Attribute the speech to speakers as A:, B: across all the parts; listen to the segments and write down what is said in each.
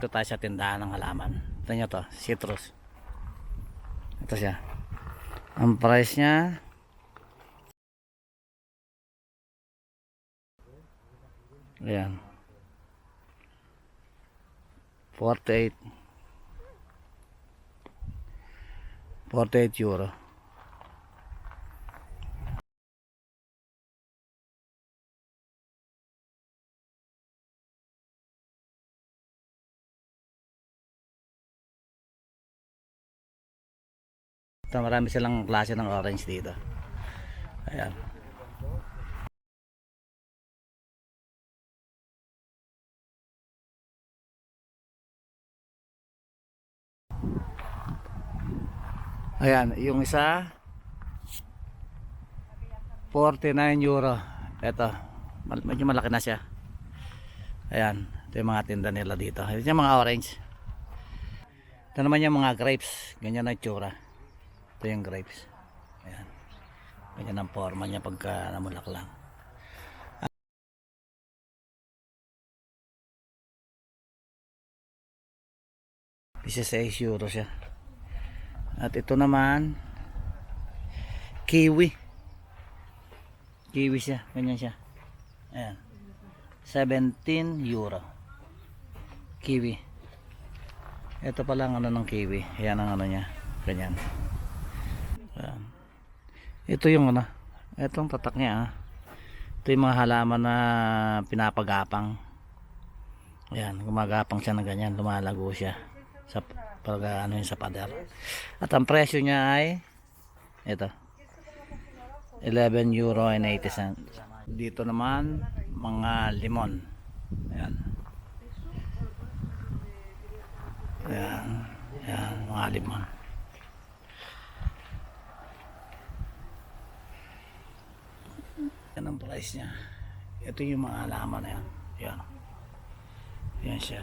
A: Ito tayo sa tindahan ng halaman. Ito nyo to, citrus. Ito siya. Ang price niya, ayan. 48 48 euro. Ito, marami silang klase ng orange dito. Ayan. Ayan, yung isa 49 euro. Ito, medyo malaki na siya. Ayan, ito yung mga tinda nila dito. Ito yung mga orange. Ito naman yung mga grapes. Ganyan na itsura. Ito yung grapes. Ayan. Ganyan ang forma niya pagka namulak lang. Isa 6 euro siya. At ito naman kiwi. Kiwi siya, ganyan siya. Ayan. 17 euro. Kiwi. Ito pala ang ano ng kiwi. Ayan ang ano niya. Ganyan. Ito yung ano. Itong tatak niya ah. Ito yung mga halaman na pinapagapang. Ayan, gumagapang siya ng ganyan. Lumalago siya sa pag ano yun sa pader. At ang presyo niya ay ito. 11 euro and 80 cents. Dito naman mga limon. Ayan. Ayan. Ayan, mga limon. Yan ang price niya. Ito yung mga halaman na yan. Yan. Yan siya.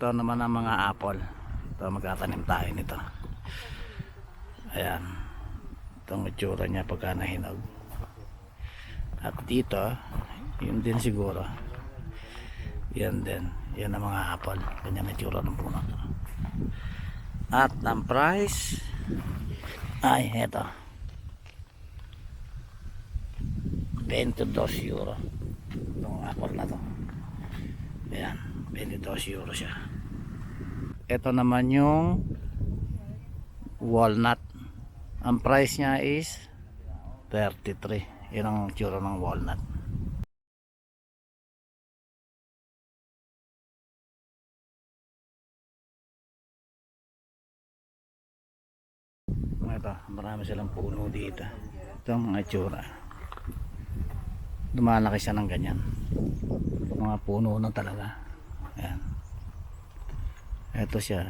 A: Ito naman ang mga apple. Ito magtatanim tayo nito. Ayan. Itong itsura niya pagka nahinog. At dito, yun din siguro. Yan din. Yan ang mga apple. Ganyan ang itsura ng puno. At ang price ay eto. 22 euro. Itong apple na to. Ayan. 22 euro siya. Ito naman yung walnut. Ang price niya is 33. Yan ang tsura ng walnut. Ito, marami silang puno dito. Ito ang mga tsura. Lumalaki siya ng ganyan. Mga puno na talaga. Ayan. Ito siya.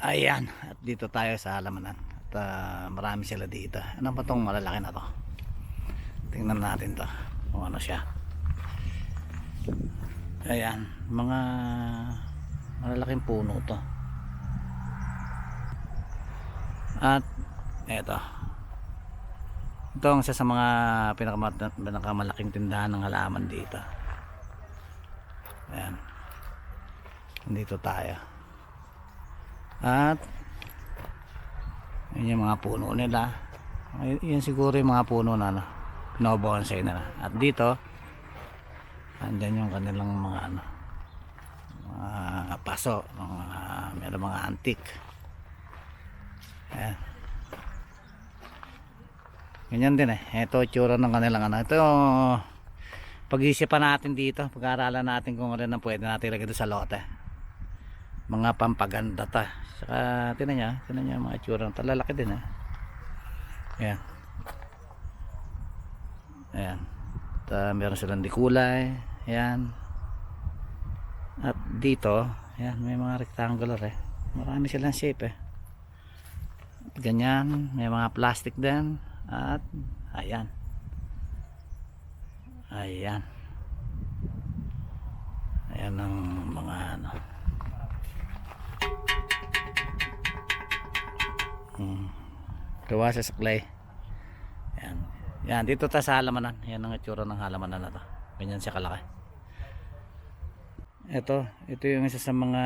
A: Ayan. At dito tayo sa halamanan. At ah, marami sila dito. Ano ba tong malalaki na to? Tingnan natin to. Kung ano siya. Ayan. Mga malalaking puno to. At eto. Ito ang isa sa mga pinakamalaking tindahan ng halaman dito. Ayan. Dito tayo. At yun yung mga puno nila. Yan siguro yung mga puno na ano, pinobonsay nila. At dito, andyan yung kanilang mga ano, mga paso, mga, mga antik. Ayan. Ganyan din eh. Ito itsura ng kanilang ano. Ito pag-iisipan natin dito. Pag-aaralan natin kung ano na pwede natin ilagay doon sa lote. Mga pampaganda ta. Saka tinan niya. Tinan niya mga itsura. Talalaki din eh. Ayan. Ayan. At meron silang dikulay. Ayan. At dito. Ayan. May mga rectangular eh. Marami silang shape eh ganyan may mga plastic din at ayan ayan ayan ang mga ano Hmm. Gawa sa saklay. Yan. Yan, dito tayo sa halamanan. Yan ang itsura ng halamanan na to. Ganyan siya kalaki. Ito, ito yung isa sa mga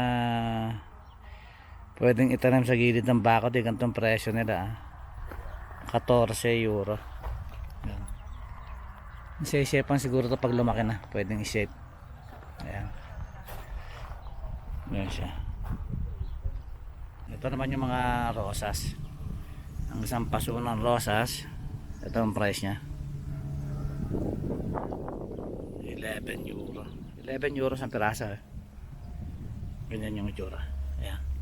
A: pwedeng itanim sa gilid ng bako. Di ganitong presyo nila. Ah. 14 euro. Yan. Isa-shape siguro to pag lumaki na. Pwedeng i-shape. Ayan. Yan siya. Ito naman yung mga rosas. Ang isang paso ng rosas, ito ang price niya. 11 euro. 11 euro sa pirasa. Eh. Ganyan yung itsura. Ayan.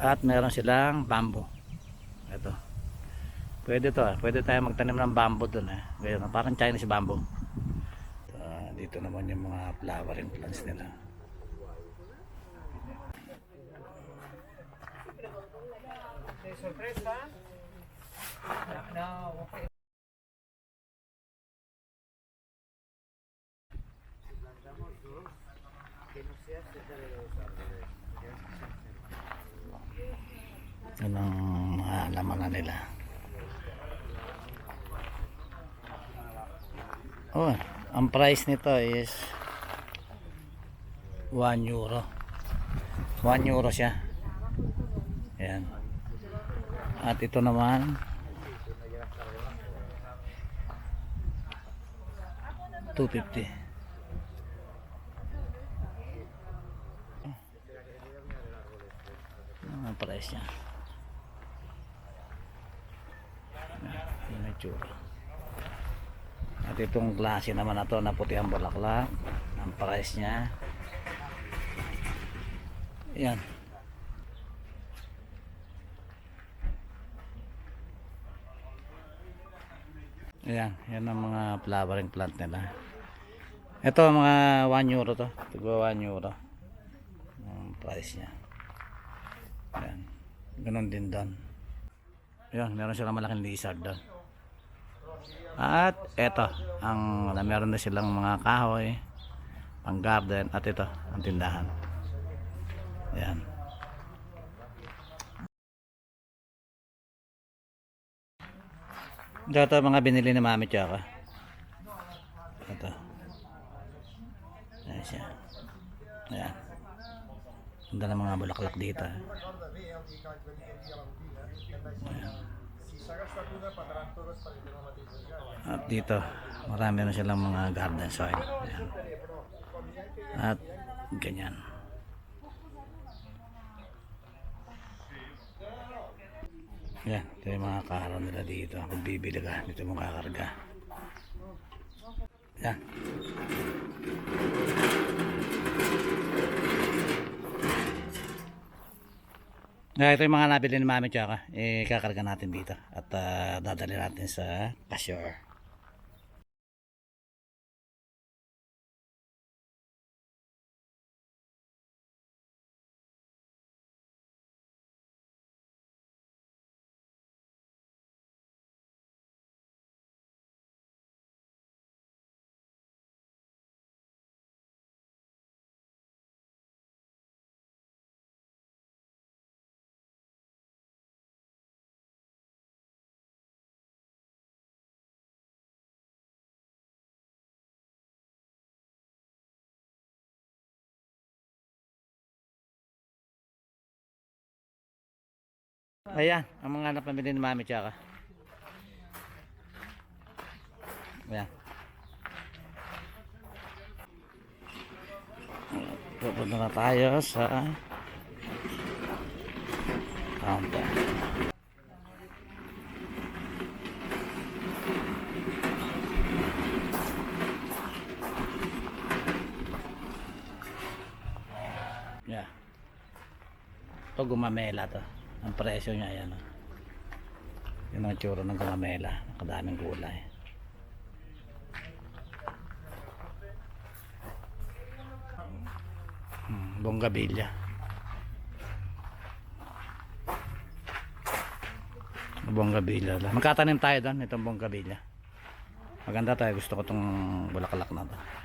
A: At meron silang bamboo. Ito. Pwede to ah. Pwede tayo magtanim ng bamboo dun eh. Ganyan, parang Chinese bamboo. Ah, dito naman yung mga flowering plants nila. Yun ang mga laman na nila. Oh, ang price nito is 1 euro. 1 euro siya. Ayan. At ito naman 250. Ang price niya. Yung itsura. At itong klase naman na to na puti ang bulaklak. Ang price niya. Yan. Ayan, yan ang mga flowering plant nila. Ito mga 1 euro to. Tigwa 1 euro. Ang price niya. Ayan. Ganon din doon. Ayan, meron silang malaking lizard doon. At eto, ang meron na silang mga kahoy, pang garden at ito, ang tindahan. Ayan. Ito mga binili ni Mami Chaka. Ito. Ayan siya. Ayan. Ganda mga bulaklak dito. Ayan. At dito, marami na silang mga garden soil. Ayan. At ganyan. Yan, ito yung mga kaharon nila dito. Kung bibili ka, dito mo kakarga. Yan. Yeah, ito yung mga nabili ni Mami Chaka. Eh, kakarga natin dito. At ah, dadali natin sa cashier. Ayan, ang mga napamili ni Mami Chaka. Ayan. Pupunta na tayo sa counter. Yeah. Ito gumamela to. Ang presyo niya yan. Oh. Yun ang tsura ng gumamela. Nakadaming gulay. Hmm, Bonggabilya. Bonggabilya. Magkatanim tayo doon itong bonggabilya. Maganda tayo. Gusto ko itong bulaklak na to.